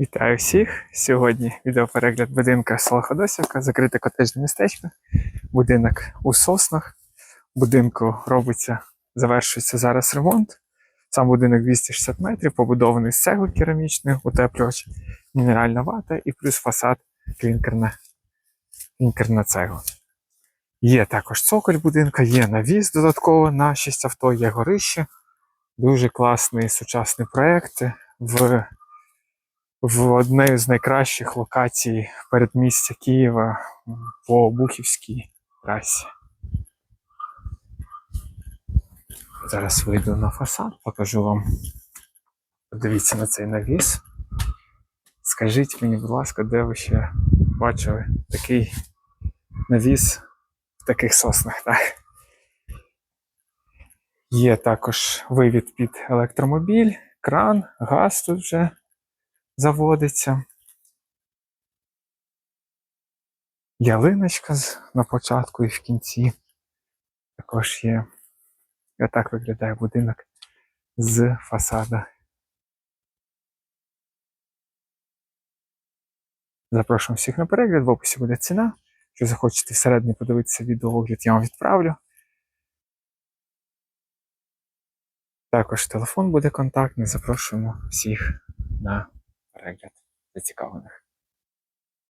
Вітаю всіх! Сьогодні відеоперегляд будинка села Ходосівка, закрите котежне містечко, будинок у соснах. Будинку робиться, завершується зараз ремонт. Сам будинок 260 метрів, побудований з цегли керамічної, утеплювач, мінеральна вата і плюс фасад клінкерна, клінкерна цегла. Є також цоколь будинка, є навіс додатково на 6 авто, є горище. Дуже класний сучасний проєкт в в одній з найкращих локацій передмістя Києва по Бухівській трасі. Зараз вийду на фасад, покажу вам. Подивіться на цей навіс. Скажіть мені, будь ласка, де ви ще бачили такий навіс в таких соснах, так? Є також вивід під електромобіль, кран, газ тут вже заводиться. Ялиночка на початку і в кінці. Також є. І отак виглядає будинок з фасада. Запрошуємо всіх на перегляд, в описі буде ціна. Якщо захочете всередині подивитися відеоогляд, я вам відправлю. Також телефон буде контактний. Запрошуємо всіх на перегляд зацікавлених.